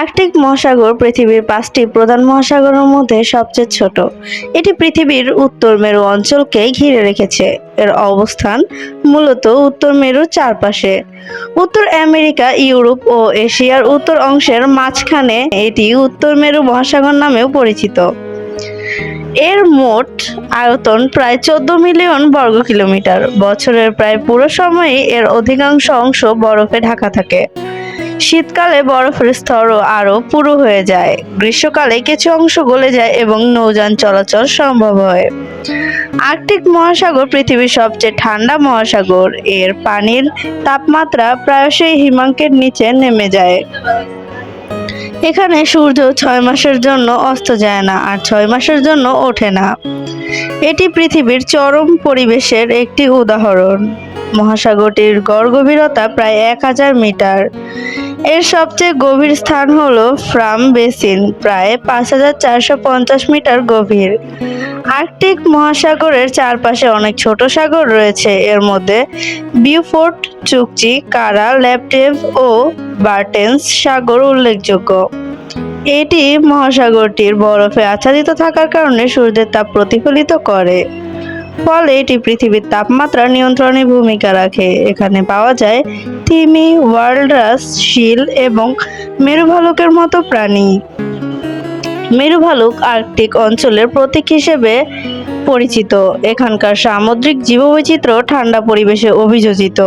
Arctic মহাসাগর পৃথিবীর পাঁচটি প্রধান মহাসাগরের মধ্যে সবচেয়ে ছোট। এটি পৃথিবীর উত্তর মেরু অঞ্চলকে ঘিরে রেখেছে। এর অবস্থান মূলত উত্তর মেরুর চারপাশে। উত্তর আমেরিকা, ইউরোপ ও এশিয়ার উত্তর অংশের মাঝখানে এটি উত্তর মেরু মহাসাগর নামেও পরিচিত। এর মোট আয়তন প্রায় চোদ্দ মিলিয়ন বর্গ কিলোমিটার। বছরের প্রায় পুরো সময়ই এর অধিকাংশ অংশ বরফে ঢাকা থাকে। শীতকালে বরফের স্তরও আরও পুরো হয়ে যায়। গ্রীষ্মকালে কিছু অংশ গলে যায় এবং নৌযান চলাচল সম্ভব হয়। আর্কটিক মহাসাগর পৃথিবীর সবচেয়ে ঠান্ডা মহাসাগর। এর পানির তাপমাত্রা প্রায়শই হিমাঙ্কের নিচে নেমে যায়। এখানে সূর্য ছয় মাসের জন্য অস্ত যায় না আর ছয় মাসের জন্য ওঠে না। এটি পৃথিবীর চরম পরিবেশের একটি উদাহরণ। মহাসাগরটির গড় গভীরতা প্রায় এক হাজার মিটার। এর সবচেয়ে গভীর স্থান হলো ফ্রাম বেসিন, প্রায় পাঁচ হাজার চারশো পঞ্চাশ মিটার গভীর। আর্কটিক মহাসাগরের চারপাশে অনেক ছোট সাগর রয়েছে, এর মধ্যে বিউফোর্ট, চুকচি, কারা, ল্যাপটেভ ও বার্টেন্স সাগর উল্লেখযোগ্য। এটি মহাসাগরটির বরফে আচ্ছাদিত থাকার কারণে সূর্যের তাপ প্রতিফলিত করে। ফলে এটি পৃথিবীর তাপমাত্রা নিয়ন্ত্রণে ভূমিকা রাখে। এখানে পাওয়া যায় তিমি ওয়ার্ল্ডরাস শিল এবং মেরু ভালুকের মতো প্রাণী। মেরু ভালুক আর্কটিক অঞ্চলের প্রতীক হিসেবে পরিচিত। এখানকার সামুদ্রিক জীববৈচিত্র্য ঠান্ডা পরিবেশে অভিযোজিত।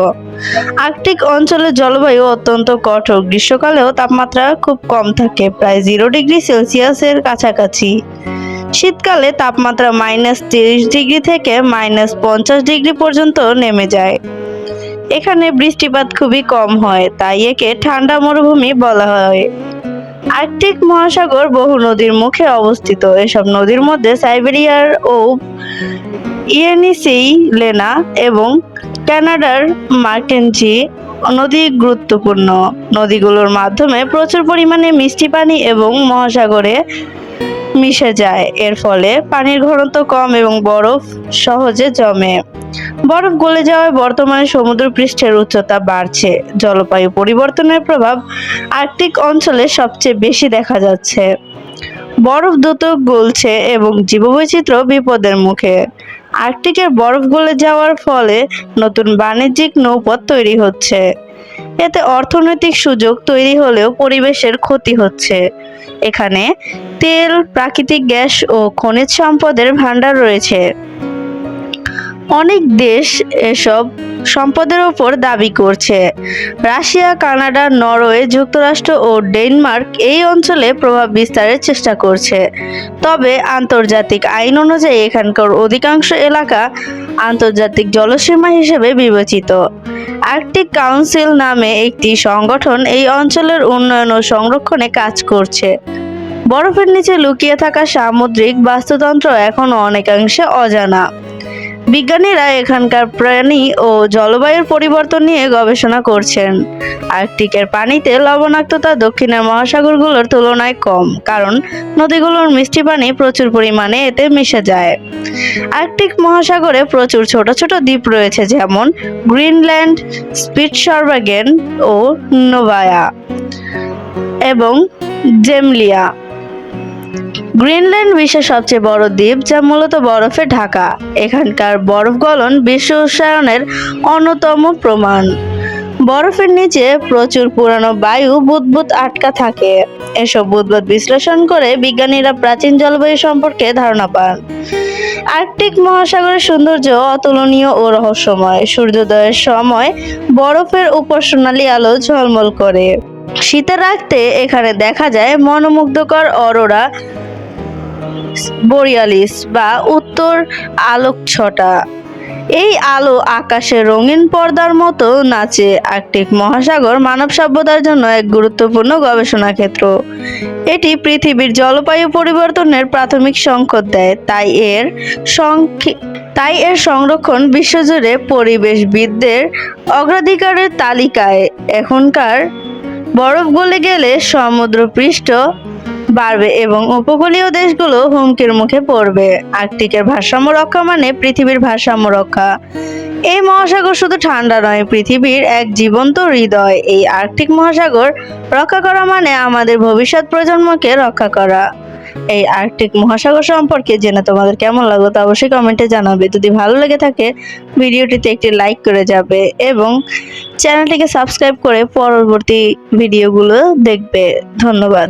আর্কটিক অঞ্চলের জলবায়ু অত্যন্ত কঠোর। গ্রীষ্মকালেও তাপমাত্রা খুব কম থাকে, প্রায় জিরো ডিগ্রি সেলসিয়াসের কাছাকাছি। শীতকালে তাপমাত্রা মাইনাস তিরিশ ডিগ্রি থেকে মাইনাস পঞ্চাশ ডিগ্রি পর্যন্ত নেমে যায়। এখানে বৃষ্টিপাত খুবই কম হয়, তাই একে ঠান্ডা মরুভূমি বলা হয়। আর্কটিক মহাসাগর বহু নদীর মুখে অবস্থিত। এসব নদীর মধ্যে সাইবেরিয়ার ও ইয়েনিসি লেনা এবং কানাডার মার্কেনজি নদী গুরুত্বপূর্ণ। নদীগুলোর মাধ্যমে প্রচুর পরিমাণে মিষ্টি পানি এবং মহাসাগরে মিশে যায়। এর ফলে পানির ঘনত্ব কম এবং বরফ সহজে জমে। বরফ গলে যাওয়ায় বর্তমানে সমুদ্র পৃষ্ঠের উচ্চতা বাড়ছে। জলবায়ু পরিবর্তনের প্রভাব আর্কটিক অঞ্চলে সবচেয়ে বেশি দেখা যাচ্ছে। বরফ দ্রুত গলছে এবং জীববৈচিত্র্য বিপদের মুখে। আর্কটিকের বরফ গলে যাওয়ার ফলে নতুন বাণিজ্যিক নৌপথ তৈরি হচ্ছে। এতে অর্থনৈতিক সুযোগ তৈরি হলেও পরিবেশের ক্ষতি হচ্ছে। এখানে তেল, প্রাকৃতিক গ্যাস ও খনিজ সম্পদের ভাণ্ডার রয়েছে। অনেক দেশ এসব সম্পদের ওপর দাবি করছে। রাশিয়া, কানাডা, নরওয়ে, যুক্তরাষ্ট্র ও ডেনমার্ক এই অঞ্চলে প্রভাব বিস্তারের চেষ্টা করছে। তবে আন্তর্জাতিক আইন অনুযায়ী এখানকার অধিকাংশ এলাকা আন্তর্জাতিক জলসীমা হিসেবে বিবেচিত। আর্কটিক কাউন্সিল নামে একটি সংগঠন এই অঞ্চলের উন্নয়ন ও সংরক্ষণে কাজ করছে। বরফের নিচে লুকিয়ে থাকা সামুদ্রিক বাস্তুতন্ত্র এখনও অনেকাংশে অজানা। বিজ্ঞানীরা এখানকার প্রাণী ও জলবায়ুর পরিবর্তন নিয়ে গবেষণা করছেন। আর্কটিকের পানিতে লবণাক্ততা দক্ষিণের মহাসাগরগুলোর তুলনায় কম, কারণ নদীগুলোর মিষ্টি পানি প্রচুর পরিমাণে এতে মিশে যায়। আর্কটিক মহাসাগরে প্রচুর ছোট ছোট দ্বীপ রয়েছে, যেমন গ্রিনল্যান্ড, স্পিটসরবাগেন ও নোভায়া এবং জেমলিয়া। গ্রিনল্যান্ড বিশ্বের সবচেয়ে বড় দ্বীপ, যা মূলত বরফে ঢাকা। এখানকার বরফ গলন বিশ্ব উষ্ণায়নের অন্যতম প্রমাণ। বরফের নিচে প্রচুর পুরানো বায়ু বুদবুদ আটকা থাকে। এসব বুদবুদ বিশ্লেষণ করে বিজ্ঞানীরা প্রাচীন জলবায়ু সম্পর্কে ধারণা পান। আর্কটিক মহাসাগরের সৌন্দর্য অতুলনীয় ও রহস্যময়। সূর্যোদয়ের সময় বরফের উপর সোনালি আলো ঝলমল করে। শীতের রাখতে এখানে দেখা যায় মনোমুগ্ধকর অরোরা বোরিয়ালিস বা উত্তর আলোকছটা এই আলো আকাশে রঙিন পর্দার মতো নাচে আর্কটিক মহাসাগর মানব সভ্যতার জন্য এক গুরুত্বপূর্ণ গবেষণা ক্ষেত্র। এটি পৃথিবীর জলবায়ু পরিবর্তনের প্রাথমিক সংকট দেয়, তাই এর তাই এর সংরক্ষণ বিশ্বজুড়ে পরিবেশবিদদের অগ্রাধিকারের তালিকায়। এখনকার বরফ গলে গেলে সমুদ্র পৃষ্ঠ বাড়বে এবং উপকূলীয় দেশগুলো হুমকির মুখে পড়বে। আর্কটিকের ভারসাম্য রক্ষা মানে পৃথিবীর ভারসাম্য রক্ষা। এই মহাসাগর শুধু ঠান্ডা নয়, পৃথিবীর এক জীবন্ত হৃদয়। এই আর্কটিক মহাসাগর রক্ষা করা মানে আমাদের ভবিষ্যৎ প্রজন্মকে রক্ষা করা। এই আর্কটিক মহাসাগর সম্পর্কে জেনে তোমাদের কেমন লাগল তা অবশ্যই কমেন্টে জানাবে। যদি ভালো লেগে থাকে, ভিডিওটিতে একটি লাইক করে যাবে এবং চ্যানেলটিকে সাবস্ক্রাইব করে পরবর্তী ভিডিওগুলো দেখবে। ধন্যবাদ।